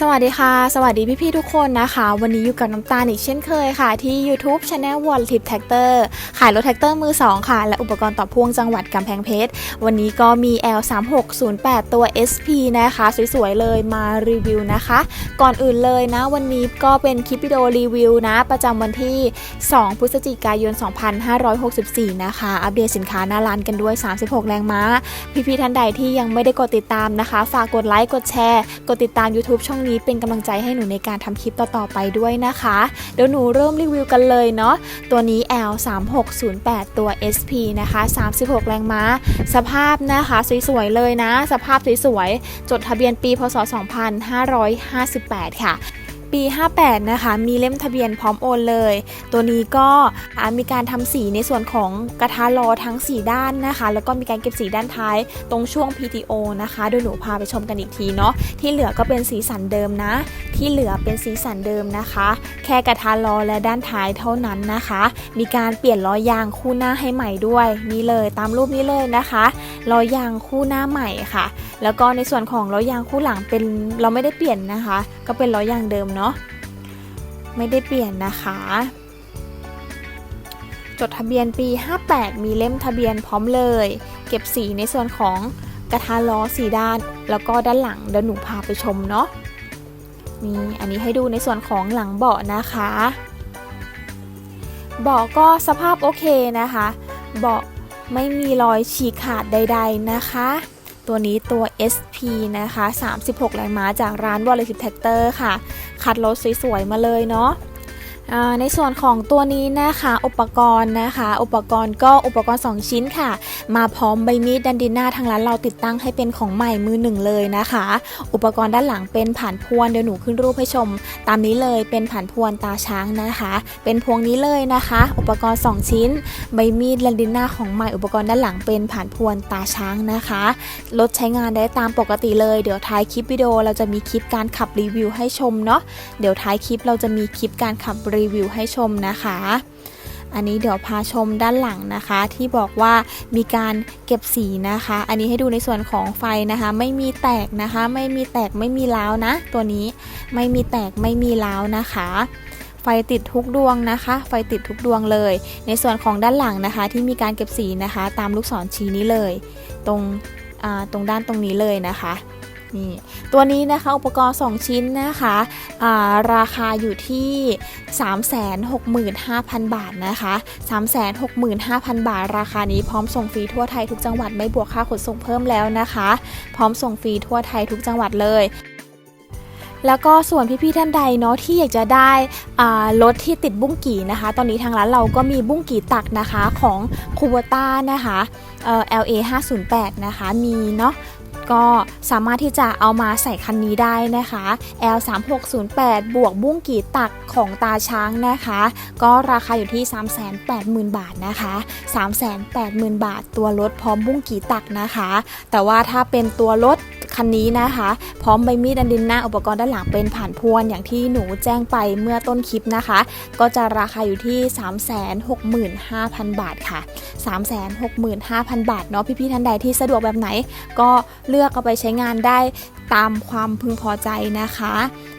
สวัสดีค่ะ สวัสดีพี่ๆทุกคนนะคะ วันนี้อยู่กับน้ำตาลอีกเช่นเคยค่ะ ที่ YouTube Channel w a l l t i p Tractor ขายรถแท็กเตอร์มือ 2 ค่ะ และอุปกรณ์ต่อพ่วงจังหวัดกำแพงเพชร วันนี้ก็มี L3608 ตัว SP นะคะ สวยๆ เลยมารีวิวนะคะ ก่อนอื่นเลยนะ วันนี้ก็เป็นคลิปวิดีโอรีวิวนะ ประจำวันที่ 2 พฤศจิกายน 2564 นะคะ อัปเดตสินค้าหน้าร้านกันด้วย 36 แรงม้า พี่ๆท่านใดที่ยังไม่ได้กดติดตามนะคะ ฝากกดไลค์กดแชร์ กดติดตาม YouTube ช่องนี้เป็นกำลังใจให้หนูในการทำคลิปต่อๆไปด้วยนะคะ เดี๋ยวหนูเริ่มรีวิวกันเลยเนาะตัวนี้ L3608 ตัว SP นะคะ 36 แรงม้า สภาพนะคะสวยๆเลยนะ สภาพสวยๆจดทะเบียนปีพศ 2558 ค่ะ ปี 58 นะคะ มีเล่มทะเบียนพร้อมโอนเลย ตัวนี้ก็มีการทำสีในส่วนของกระทะล้อทั้ง 4 ด้านนะคะ แล้วก็มีการเก็บสีด้านท้ายตรงช่วง PTO นะคะโดยหนูพาไปชมกันอีกทีเนาะที่เหลือก็เป็นสีสันเดิมนะ ที่เหลือเป็นสีสันเดิมนะคะ แค่กระทะล้อและด้านท้ายเท่านั้นนะคะ มีการเปลี่ยนล้อยางคู่หน้าให้ใหม่ด้วยนี่เลยตามรูปนี้เลยนะคะล้อยางคู่หน้าใหม่ค่ะ แล้วก็ในส่วนของล้อยางคู่หลังเป็นเราไม่ได้เปลี่ยนนะคะ ก็เป็นล้อยางเดิมเนาะไม่ได้เปลี่ยนนะคะ จดทะเบียนปี 58 มีเล่มทะเบียนพร้อมเลย เก็บสีในส่วนของกระทะล้อสีด้าน แล้วก็ด้านหลังเดี๋ยวหนูพาไปชมเนาะนี่อันนี้ให้ดูในส่วนของหลังเบาะนะคะเบาะก็สภาพโอเคนะคะ เบาะไม่มีรอยฉีกขาดใด ๆนะคะ ตัวนี้ตัว SP นะคะ 36 แรงม้าจากร้าน w a l l e t Tractor ค่ะ คัดรถสวยๆ มาเลยเนาะ ในส่วนของตัวนี้นะคะอุปกรณ์นะคะ อุปกรณ์ก็อุปกรณ์ 2 ชิ้นค่ะ มาพร้อมใบมีดดันดิน่าทางร้านเราติดตั้งให้เป็นของใหม่มือหนึ่งเลยนะคะ อุปกรณ์ด้านหลังเป็นผ่านพวนเดี๋ยวหนูขึ้นรูปให้ชม ตามนี้เลยเป็นผ่านพวนตาช้างนะคะ เป็นพวงนี้เลยนะคะ อุปกรณ์ 2 ชิ้น ใบมีดดันดิน่าของใหม่อุปกรณ์ด้านหลังเป็นผ่านพวนตาช้างนะคะรถใช้งานได้ตามปกติเลยเดี๋ยวท้ายคลิปวิดีโอเราจะมีคลิปการขับรีวิวให้ชมเนาะเดี๋ยวท้ายคลิปเราจะมีคลิปการขับรีวิวให้ชมนะคะ อันนี้เดี๋ยวพาชมด้านหลังนะคะ ที่บอกว่ามีการเก็บสีนะคะ อันนี้ให้ดูในส่วนของไฟนะคะ ไม่มีแตกนะคะ ไม่มีแตกไม่มีล้าวนะ ตัวนี้ไม่มีแตกไม่มีล้าวนะคะไฟติดทุกดวงนะคะ ไฟติดทุกดวงเลย ในส่วนของด้านหลังนะคะ ที่มีการเก็บสีนะคะ ตามลูกศรชี้นี้เลย ตรงตรงด้านตรงนี้เลยนะคะ นี่ตัวนี้นะคะอุปกรณ์ 2 ชิ้นนะคะาราคาอยู่ที่ 365,000 บาทนะคะ 365,000 บาท ราคานี้พร้อมส่งฟรีทั่วไทยทุกจังหวัดไม่บวกค่าขนส่งเพิ่มแล้วนะคะ พร้อมส่งฟรีทั่วไทยทุกจังหวัดเลยแล้วก็ส่วนพี่ๆท่านใดเนาะที่อยากจะได้รถที่ติดบุ้งกี่นะคะ ตอนนี้ทางร้านเราก็มีบุ้งกี่ตักนะคะของคูโบต้านะคะ LA 508นะคะมีเนาะ ก็สามารถที่จะเอามาใส่คันนี้ได้นะคะ L 3 6 0 8 บวกบุ้งกีตักของตาช้างนะคะ ก็ราคาอยู่ที่ 380,000 บาทนะคะ 380,000 บาท ตัวรถพร้อมบุ้งกีตักนะคะ แต่ว่าถ้าเป็นตัวรถคันนี้นะคะ พร้อมใบมีดดันดินหน้าอุปกรณ์ด้านหลังเป็นผ่านพวนอย่างที่หนูแจ้งไปเมื่อต้นคลิปนะคะ ก็จะราคาอยู่ที่ 365,000 บาทค่ะ 365,000 บาทเนาะพี่ๆท่านใดที่สะดวกแบบไหน ก็เลือกเอาไปใช้งานได้ตามความพึงพอใจนะคะ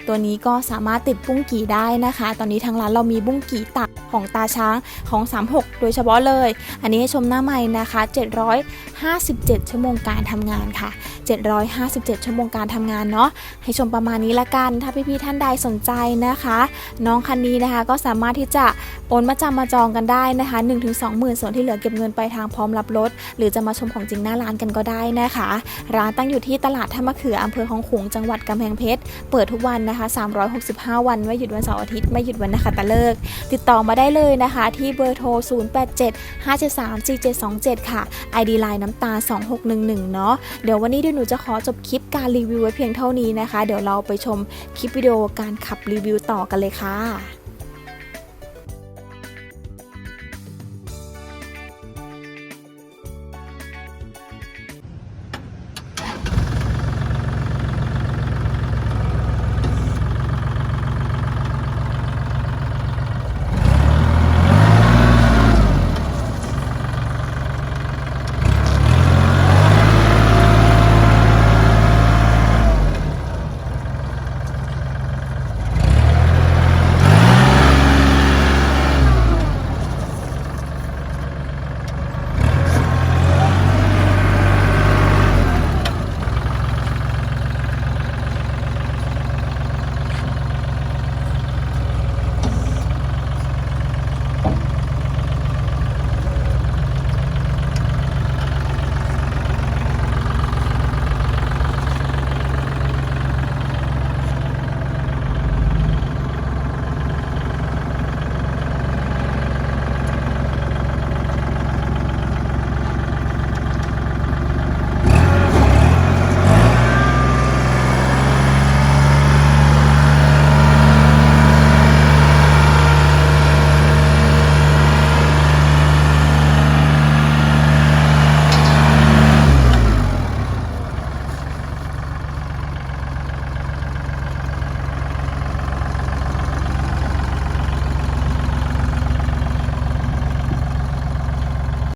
ตัวนี้ก็สามารถติดบุ้งกี่ได้นะคะ ตอนนี้ทางร้านเรามีบุ้งกี่ตักของตาช้างของ 36 โดยเฉพาะเลย อันนี้ให้ชมหน้าใหม่นะคะ 757 ชั่วโมงการทำงานค่ะ 757 ชั่วโมงการทำงานเนาะ ให้ชมประมาณนี้ละกัน ถ้าพี่ๆท่านใดสนใจนะคะ น้องคันนี้นะคะก็สามารถที่จะโอนมาจำมาจองกันได้นะคะ 1-2หมื่นส่วนที่เหลือเก็บเงินไปลายทางพร้อมรับรถ หรือจะมาชมของจริงหน้าร้านกันก็ได้นะคะ ร้านตั้งอยู่ที่ตลาดท่ามะเขืออำเภอของขลุงจังหวัดกำแพงเพชร เปิดทุกวันนะคะ 365 วัน ไม่หยุดวันเสาร์อาทิตย์ ไม่หยุดวันนะคะตะเลิกติดต่อมาได้เลยนะคะ ที่เบอร์โทร 087 573 4727 ค่ะ ID Line น้ำตา 2611 เนาะ เดี๋ยววันนี้เดี๋ยวหนูจะขอจบคลิปการรีวิวไว้เพียงเท่านี้นะคะ เดี๋ยวเราไปชมคลิปวิดีโอการขับรีวิวต่อกันเลยค่ะ